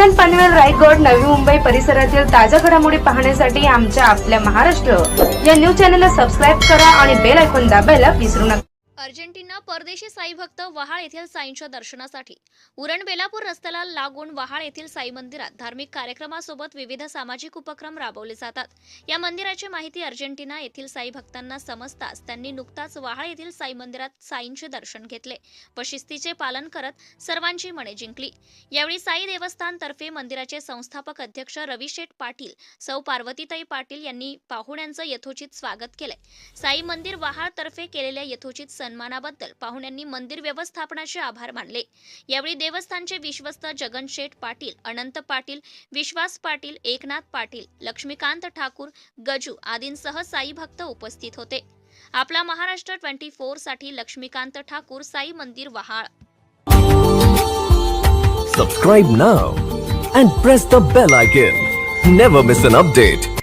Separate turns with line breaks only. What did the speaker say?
पनवेल रायगड नवी मुंबई परिसरातील ताज्या घडामोडी पाहण्यासाठी आमच्या आपल्या महाराष्ट्र या न्यूज चॅनलला सबस्क्राईब करा आणि बेल ऐकून दाबायला विसरू नका.
अर्जेंटिना परदेशी साई भक्त वहाळ येथील साईंच्या दर्शनासाठी. उरण बेलापूर रस्त्याला लागून वहाळ येथील साई मंदिरात धार्मिक कार्यक्रमासोबत विविध सामाजिक उपक्रम राबवले जातात. या मंदिराची माहिती अर्जेंटिना येथील साई भक्तांना समजताच त्यांनी नुकताच वहाळ येथील साई मंदिरात साईंचे दर्शन घेतले व शिस्तीचे पालन करत सर्वांची मने जिंकली. यावेळी साई देवस्थानतर्फे मंदिराचे संस्थापक अध्यक्ष रविशेठ पाटील सौ पार्वतीताई पाटील यांनी पाहुण्यांचं यथोचित स्वागत केलंय साई मंदिर वहाळतर्फे केलेल्या यथोचित सन्मानाबद्दल पाहुण्यांनी मंदिर व्यवस्थापनाचे आभार मानले. यावेळी देवस्थानचे विश्वस्त जगन शेठ पाटील अनंत पाटील विश्वास पाटील एकनाथ पाटील लक्ष्मीकांत ठाकूर गजू आदींसह साई भक्त उपस्थित होते. आपला महाराष्ट्र ट्वेंटी फोरसाठी लक्ष्मीकांत ठाकूर साई मंदिर Vahal.
Subscribe now and press the bell icon never miss an update